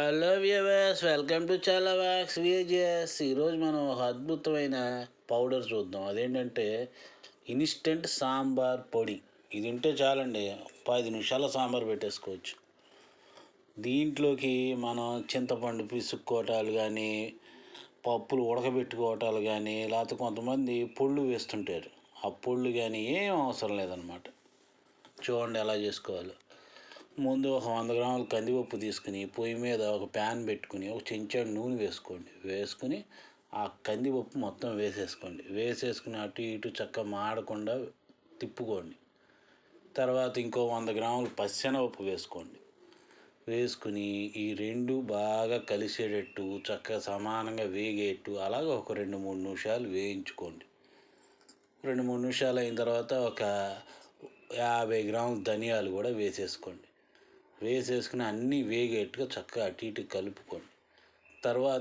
Hello viewers welcome to చాలా వాక్స్ VAGS ఈరోజు మనం ఒక అద్భుతమైన పౌడర్ చూద్దాం. అదేంటంటే ఇన్స్టెంట్ సాంబార్ పొడి. ఇది ఉంటే చాలండి పది నిమిషాల సాంబార్ పెట్టేసుకోవచ్చు. దీంట్లోకి మనం చింతపండు పిసుక్కోవటాలు కానీ పప్పులు ఉడకబెట్టుకోవటాలు కానీ లేకపోతే కొంతమంది పొళ్ళు వేస్తుంటారు. ఆ పొళ్ళు కానీ ఏం అవసరం లేదనమాట చూడండి ఎలా చేసుకోవాలో. ముందు ఒక వంద గ్రాముల కందిపప్పు తీసుకుని పొయ్యి మీద ఒక ప్యాన్ పెట్టుకుని ఒక చెంచాడు నూనె వేసుకోండి. వేసుకుని ఆ కందిపప్పు మొత్తం వేసేసుకోండి. వేసేసుకుని అటు ఇటు చక్కగా మాడకుండా తిప్పుకోండి. తర్వాత ఇంకో వంద గ్రాములు పచ్చెనపప్పు వేసుకోండి. వేసుకుని ఈ రెండు బాగా కలిసేటట్టు చక్కగా సమానంగా వేగేట్టు అలాగే ఒక రెండు మూడు నిమిషాలు వేయించుకోండి. రెండు మూడు నిమిషాలు అయిన తర్వాత ఒక యాభై గ్రాముల ధనియాలు కూడా వేసేసుకోండి. వేసేసుకుని అన్నీ వేగేట్టుగా చక్కగా అటు ఇటు కలుపుకోండి తర్వాత